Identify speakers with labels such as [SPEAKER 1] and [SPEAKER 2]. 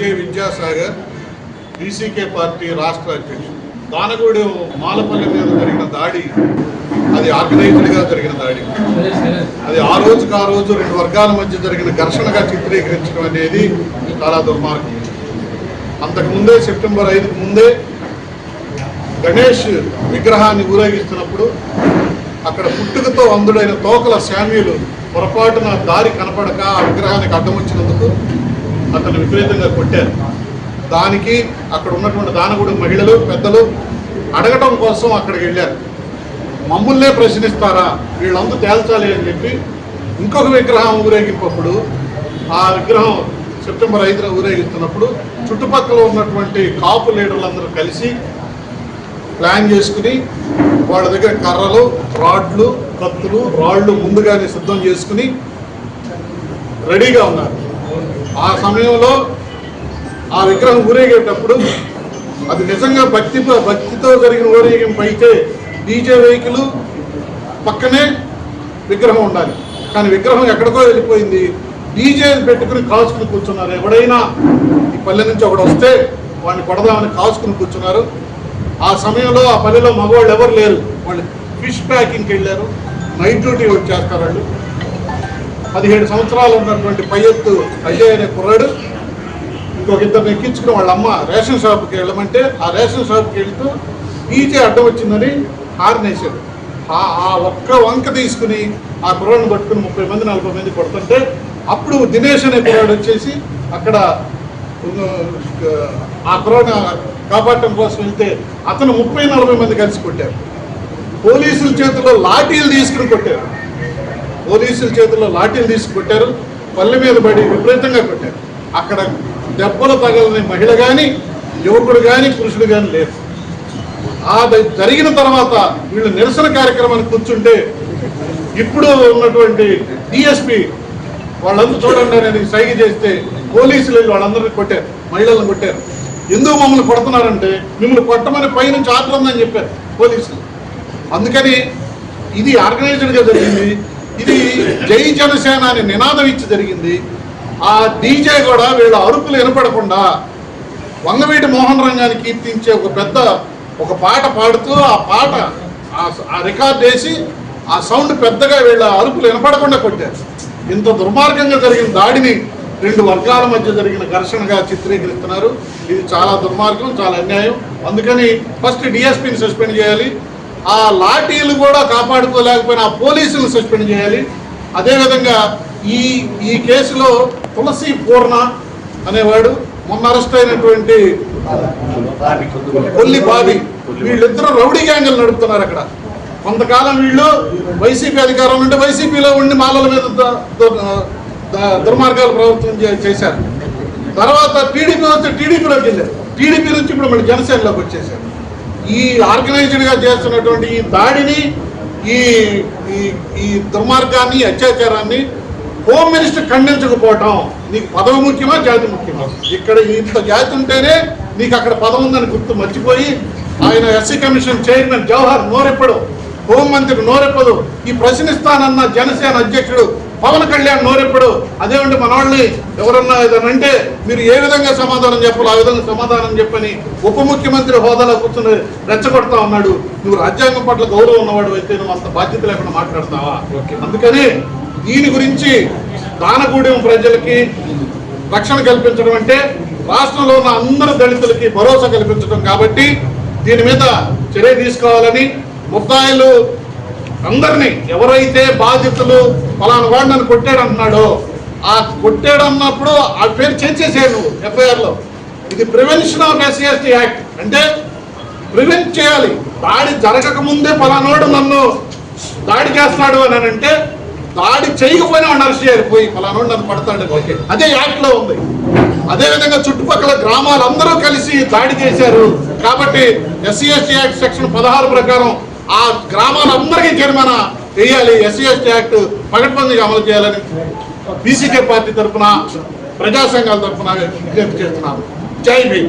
[SPEAKER 1] Vijay Vidyasagar BCK party రాష్ట్ర అధ్యక్షుడు. దానగూడెం మాలపల్లి మీద జరిగిన దాడి అది ఆర్గనైజ్డ్గా జరిగిన దాడి. అది ఆ రోజుకి ఆ రోజు రెండు వర్గాల మధ్య జరిగిన ఘర్షణగా చిత్రీకరించడం అనేది చాలా దుర్మార్గం. అంతకుముందే సెప్టెంబర్ ఐదుకు ముందే గణేష్ విగ్రహాన్ని ఊరేగిస్తున్నప్పుడు అక్కడ పుట్టుకతో అందుడైన తోకల శామ్యులు పొరపాటున దారి కనపడక ఆ విగ్రహానికి అడ్డం వచ్చినందుకు అతను విపరీతంగా కొట్టారు. దానికి అక్కడ ఉన్నటువంటి దానగుడి మహిళలు పెద్దలు అడగటం కోసం అక్కడికి వెళ్ళారు. మమ్మల్నే ప్రశ్నిస్తారా? వీళ్ళందరూ తేల్చాలి అని చెప్పి ఇంకొక విగ్రహం ఊరేగింపప్పుడు ఆ విగ్రహం సెప్టెంబర్ ఐదున ఊరేగిస్తున్నప్పుడు చుట్టుపక్కల ఉన్నటువంటి కాపు లీడర్లందరూ కలిసి ప్లాన్ చేసుకుని వాళ్ళ దగ్గర కర్రలు రాడ్లు కత్తులు రాళ్ళు ముందుగానే సిద్ధం చేసుకుని రెడీగా ఉన్నారు. ఆ సమయంలో ఆ విగ్రహం ఊరేగేటప్పుడు అది నిజంగా భక్తి భక్తితో జరిగిన ఊరేగింపు అయితే డీజే వెహికల్ పక్కనే విగ్రహం ఉండాలి. కానీ విగ్రహం ఎక్కడికో వెళ్ళిపోయింది. డీజే పెట్టుకుని కాల్చుకుని కూర్చున్నారు. ఎవడైనా ఈ పల్లె నుంచి ఒకడు వస్తే వాడిని కొడదామని కాల్చుకుని కూర్చున్నారు. ఆ సమయంలో ఆ పల్లెలో మగవాళ్ళు ఎవరు లేరు. వాళ్ళు ఫిష్ ప్యాకింగ్కి వెళ్ళారు. నైట్ డ్యూటీ వచ్చేస్తారు వాళ్ళు. పదిహేడు సంవత్సరాలు ఉన్నటువంటి పై ఎత్తు అజయ్ అనే కుర్రాడు. ఇంకొక ఇద్దరు ఎక్కించుకుని వాళ్ళ అమ్మ రేషన్ షాప్కి వెళ్ళమంటే ఆ రేషన్ షాప్కి వెళ్తూ ఈచే అడ్డం వచ్చిందని హారనేశాడు ఆ ఆ ఒక్క వంక తీసుకుని ఆ కుర్రాడిని పట్టుకుని ముప్పై మంది నలభై మంది కొడుతుంటే అప్పుడు దినేష్ అనే కుర్రాడు వచ్చేసి అక్కడ ఆ కుర్రాడిని కాపాడటం కోసం వెళ్తే అతను ముప్పై నలభై మంది కలిసి కొట్టారు. పోలీసుల చేతిలో లాఠీలు తీసుకుని కొట్టారు. పోలీసుల చేతుల్లో లాఠీలు తీసి కొట్టారు. పల్లె మీద పడి విపరీతంగా కొట్టారు. అక్కడ దెబ్బలు తగలని మహిళ కానీ యువకుడు కానీ పురుషుడు కానీ లేరు. ఆ జరిగిన తర్వాత వీళ్ళు నిరసన కార్యక్రమాన్ని కూర్చుంటే ఇప్పుడు ఉన్నటువంటి డిఎస్పి వాళ్ళందరూ చూడండి అనేది సైగ చేస్తే పోలీసులు వెళ్ళి వాళ్ళందరినీ కొట్టారు. మహిళలను కొట్టారు. ఎందుకు మమ్మల్ని కొడుతున్నారంటే మిమ్మల్ని కొట్టమని పైనుంచి ఆర్డర్ ఉందని చెప్పారు పోలీసులు. అందుకని ఇది ఆర్గనైజ్డ్గా జరిగింది. ఇది జై జనసేన అని నినాదం ఇచ్చి జరిగింది. ఆ డీజే కూడా వీళ్ళ అరుపులు వినపడకుండా వంగవీటి మోహన్ రంగాన్ని కీర్తించే ఒక పెద్ద ఒక పాట పాడుతూ ఆ పాట ఆ- రికార్డ్ వేసి ఆ సౌండ్ పెద్దగా వీళ్ళ అరుపులు వినపడకుండా కొట్టారు. ఇంత దుర్మార్గంగా జరిగిన దాడిని రెండు వర్గాల మధ్య జరిగిన ఘర్షణగా చిత్రీకరిస్తున్నారు. ఇది చాలా దుర్మార్గం చాలా అన్యాయం. అందుకని ఫస్ట్ డిఎస్పీని సస్పెండ్ చేయాలి. ఆ లాఠీలు కూడా కాపాడుకోలేకపోయినా ఆ సస్పెండ్ చేయాలి. అదేవిధంగా ఈ ఈ కేసులో తులసి పూర్ణ అనేవాడు మొన్న అరెస్ట్ అయినటువంటి కొల్లి బాబి వీళ్ళిద్దరూ రౌడీ గ్యాంగులు నడుపుతున్నారు అక్కడ. కొంతకాలం వీళ్ళు వైసీపీ అధికారం నుండి వైసీపీలో ఉండి మాలల మీద దుర్మార్గాలు ప్రభుత్వం చే- చేశారు. తర్వాత టీడీపీ వచ్చి టీడీపీలోకి వెళ్ళారు. టీడీపీ నుంచి ఇప్పుడు మళ్ళీ జనసేనలోకి వచ్చేసారు ఈ ఆర్గనైజ్డ్గా చేస్తున్నటువంటి ఈ దాడిని ఈ ఈ- ఈ దుర్మార్గాన్ని అత్యాచారాన్ని హోమ్ మినిస్టర్ ఖండించకపోవటం నీకు పదవి ముఖ్యమా జాతి ముఖ్యమా? ఇక్కడ ఇంత జాతి ఉంటేనే నీకు అక్కడ పదవి ఉందని గుర్తు మర్చిపోయి ఆయన ఎస్సీ కమిషన్ చైర్మన్ జవహర్ నోరెప్పడు హోంమంత్రి నోరెప్పదు. ఈ ప్రశ్నిస్తానన్న జనసేన అధ్యక్షుడు పవన్ కళ్యాణ్ నోరెప్పుడు అదేమంటే మన వాళ్ళని ఎవరన్నా అంటే మీరు ఏ విధంగా సమాధానం చెప్పాలో ఆ విధంగా సమాధానం చెప్పని ఉప ముఖ్యమంత్రి హోదాలో కూర్చుని రెచ్చగొడతా ఉన్నాడు. నువ్వు రాజ్యాంగం పట్ల గౌరవం ఉన్నవాడు అయితే నువ్వు అంత బాధ్యత లేకుండా మాట్లాడతావా అందుకని దీని గురించి దానగూడెం ప్రజలకి రక్షణ కల్పించడం అంటే రాష్ట్రంలో ఉన్న అందరు దళితులకి భరోసా కల్పించడం కాబట్టి దీని మీద చర్య తీసుకోవాలని ముద్దాయిలు అందరినీ ఎవరైతే బాధితులు ఫలానా వాడు నన్ను కొట్టాడు అంటున్నాడో ఆ కొట్టాడు అన్నప్పుడు ఆ పేరు చేసేసాడు నువ్వు ఎఫ్ఐఆర్లో. ఇది prevention of SC ST act. అంటే ప్రివెంట్ చేయాలి. దాడి జరగక ముందే పలానోడు నన్ను దాడి చేస్తున్నాడు అని అంటే దాడి చేయకపోయినా అరెస్ట్ చేయాలి. పోయి ఫలానోడు నన్ను పడతాడు. ఓకే. అదే యాక్ట్లో ఉంది. అదేవిధంగా చుట్టుపక్కల గ్రామాలందరూ కలిసి దాడి చేశారు. కాబట్టి ఎస్సీ ఎస్టీ యాక్ట్ సెక్షన్ పదహారు ప్రకారం ఆ గ్రామాలందరికీ జరిమానా వేయాలి ఎస్సీ ఎస్టీ యాక్ట్ పగడ్బందీగా అమలు చేయాలని బీసీకే పార్టీ తరఫున ప్రజా సంఘాల తరఫున విజ్ఞప్తి చేస్తున్నాను జై భీమ్